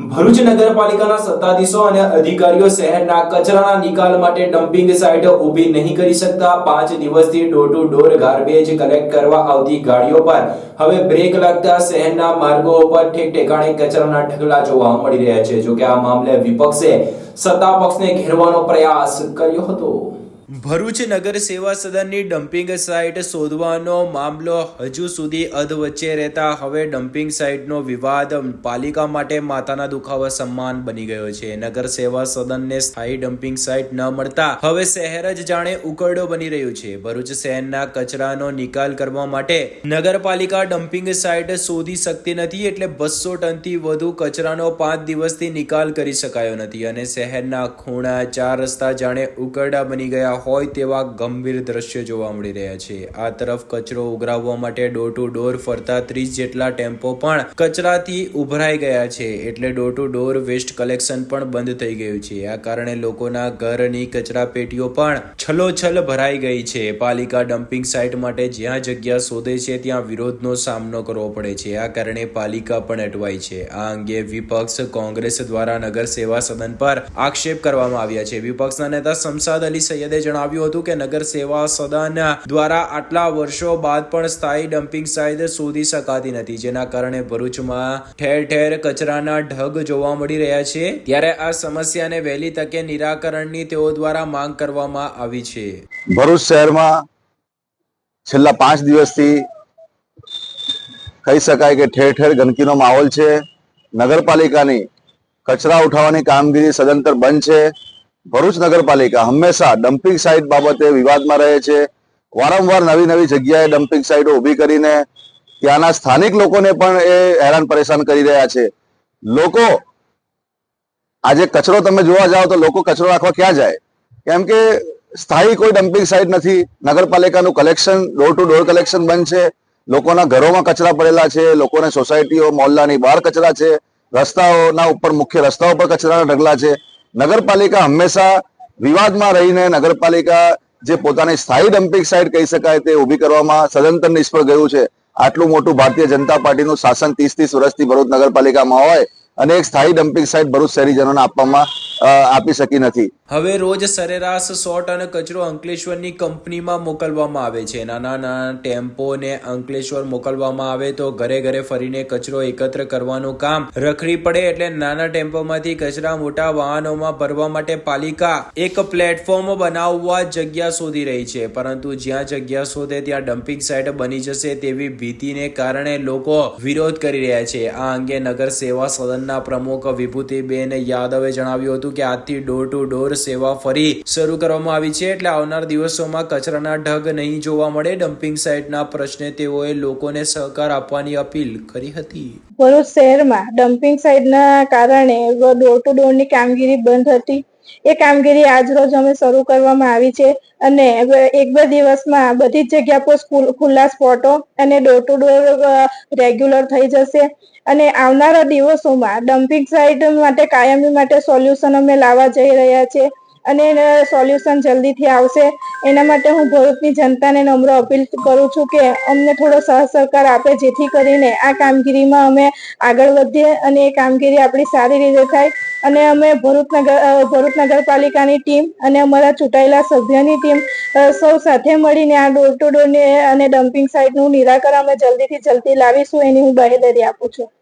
ભરૂચ નગરપાલિકાના સત્તાધીશો અને અધિકારીઓ શહેરના કચરાના નિકાલ માટે ડમ્પિંગ સાઇટ ઊભી નહીં કરી શકતા પાંચ દિવસથી door to door garbage collect કરવા આવતી ગાડીઓ પર હવે બ્રેક લાગતા શહેરના માર્ગો ઉપર ઠેક ઠેકાણે કચરાના ઢગલા જોવા મળી રહ્યા છે. જોકે આ મામલે વિપક્ષે સત્તા પક્ષને ઘેરવાનો પ્રયાસ કર્યો હતો. ભરૂચ નગર સેવા સદનની ડમ્પિંગ સાઇટ શોધવાનો મામલો હજુ સુધી અધ વચ્ચે રહેતા હવે ડમ્પિંગ સાઇટનો વિવાદ પાલિકા માટે માથાના દુખાવા સમાન બની ગયો છે. નગર સેવા સદનને સ્થાયી ડમ્પિંગ સાઇટ ન મળતા હવે શહેર જ જાણે ઉકરડો બની રહ્યું છે. ભરૂચ શહેરના કચરાનો નિકાલ કરવા માટે નગરપાલિકા ડમ્પિંગ સાઇટ શોધી શકતી નથી એટલે બસો ટનથી વધુ કચરાનો પાંચ દિવસથી નિકાલ કરી શકાયો નથી અને શહેરના ખૂણા ચાર રસ્તા જાણે ઉકરડા બની ગયા હોય તેવા ગંભીર દ્રશ્યો જોવા મળી રહ્યા છે. આ તરફ કચરો ઉઘરાવવા માટે ડોર ટુ ડોર ફરતા ત્રીસ જેટલા ટેમ્પો પણ કચરાથી ઉભરાઈ ગયા છે. એટલે door to door waste collection પણ બંધ થઈ ગયું છે. આ કારણે લોકોના ઘરની કચરા પેટીઓ પણ છલોછલ ભરાઈ ગઈ છે. પાલિકા ડમ્પિંગ સાઇટ માટે જ્યાં જગ્યા શોધે છે, ત્યાં વિરોધનો સામનો કરવો પડે છે. આ કારણે પાલિકા પણ અટવાઈ છે. આ અંગે વિપક્ષ કોંગ્રેસ દ્વારા નગર સેવા સદન પર આક્ષેપ કરવામાં આવ્યા છે. વિપક્ષના નેતા શમસાદ અલી સૈયદે જણાવ્યું હતું કે નગર સેવા સદન દ્વારા આટલા વર્ષો બાદ પણ સ્થાયી ડમ્પિંગ સાઇટ શોધી શકાતી નથી, જેના કારણે ભરૂચમાં ઠેર ઠેર કચરાના ઢગ જોવા મળી રહ્યા છે. ત્યારે આ સમસ્યાને વહેલી તકે નિરાકરણની તેઓ દ્વારા માંગ કરવામાં આવી છે. ભરૂચ શહેરમાં છેલ્લા પાંચ દિવસથી કહી શકાય કે ઠેર ઠેર ગંદકીનો માહોલ છે. નગરપાલિકાની કચરા ઉઠાવવાની કામગીરી સદંતર બંધ છે. ભરૂચ નગરપાલિકા હંમેશા ડમ્પિંગ સાઇટ બાબતે વિવાદમાં રહે છે. વારંવાર નવી નવી જગ્યાએ ડમ્પિંગ સાઇટો ઊભી કરીને ત્યાંના સ્થાનિક લોકોને પણ એ હેરાન પરેશાન કરી રહ્યા છે. લોકો, આજે કચરો તમે જોવા જાઓ તો લોકો કચરો રાખવા ક્યાં જાય? કેમ કે સ્થાયી કોઈ ડમ્પિંગ સાઇટ નથી. નગરપાલિકાનું collection door to door collection બંધ છે. લોકોના ઘરોમાં કચરા પડેલા છે. લોકોને સોસાયટીઓ મોહલ્લાની બહાર કચરા છે. રસ્તાઓના ઉપર મુખ્ય રસ્તાઓ પર કચરાના ઢગલા છે. નગરપાલિકા હંમેશા વિવાદમાં રહીને નગરપાલિકા જે પોતાની સ્થાયી ડમ્પિંગ સાઇટ કહી શકાય તે ઊભી કરવામાં સદંતર નિષ્ફળ ગયું છે. આટલું મોટું ભારતીય જનતા પાર્ટીનું શાસન ત્રીસ ત્રીસ વર્ષથી ભરૂચ નગરપાલિકામાં હોય અને એક સ્થાયી ડમ્પિંગ સાઇટ ભરૂચ શહેરીજનોને આપવામાં આપી શકી નથી. હવે રોજ સરેરાશ સો ટન કચરો અંકલેશ્વરની કંપનીમાં મોકલવામાં આવે છે. નાના નાના ટેમ્પોને અંકલેશ્વર મોકલવામાં આવે તો ઘરે ઘરે ફરીને કચરો એકત્ર કરવાનું કામ રખડી પડે એટલે નાના ટેમ્પોમાંથી કચરા મોટા વાહનોમાં ભરવા માટે પાલિકા એક પ્લેટફોર્મ બનાવવા જગ્યા શોધી રહી છે. પરંતુ જ્યાં જગ્યા શોધે ત્યાં ડમ્પિંગ સાઇટ બની જશે તેવી ભીતિને કારણે લોકો વિરોધ કરી રહ્યા છે. આ અંગે નગર સેવા સદનના પ્રમુખ વિભૂતિબેન યાદવે જણાવ્યું હતું કે આજથી ડોર ટુ ડોર સેવા ફરી શરૂ કરવામાં આવી છે. એટલે આવનાર દિવસોમાં કચરાના ઢગ નહીં જોવા મળે. ડમ્પિંગ સાઇટના પ્રશ્ને તેઓએ લોકોને સહકાર આપવાની અપીલ કરી હતી. ભરૂચ શહેરમાં ડમ્પિંગ સાઇટના કારણે ડોર ટુ ડોરની કામગીરી બંધ હતી. એ કામગીરી આજરોજ અમે શરૂ કરવામાં આવી છે અને એક બે દિવસમાં બધી જ જગ્યા પર ખુલ્લા સ્પોટો અને ડોર ટુ ડોર રેગ્યુલર થઈ જશે. અને આવનારા દિવસોમાં ડમ્પિંગ સાઇટ માટે કાયમી માટે સોલ્યુશન અમે લાવવા જઈ રહ્યા છે. અને સોલ્યુશન જલ્દીથી આવશે. એના માટે હું ભરૂચની જનતાને નમ્ર અપીલ કરું છું કે અમને થોડો સહ સહકાર આપે, જેથી કરીને આ કામગીરીમાં અમે આગળ વધીએ અને એ કામગીરી આપણી સારી રીતે થાય. અને અમે ભરૂચ નગર ભરૂચ નગરપાલિકાની ટીમ અને અમારા ચૂંટાયેલા સભ્યની ટીમ સૌ સાથે મળીને આ ડોર ટુ ડોરને અને ડમ્પિંગ સાઇટનું નિરાકરણ અમે જલ્દીથી જલ્દી લાવીશું. એની હું બાહેધરી આપું છું.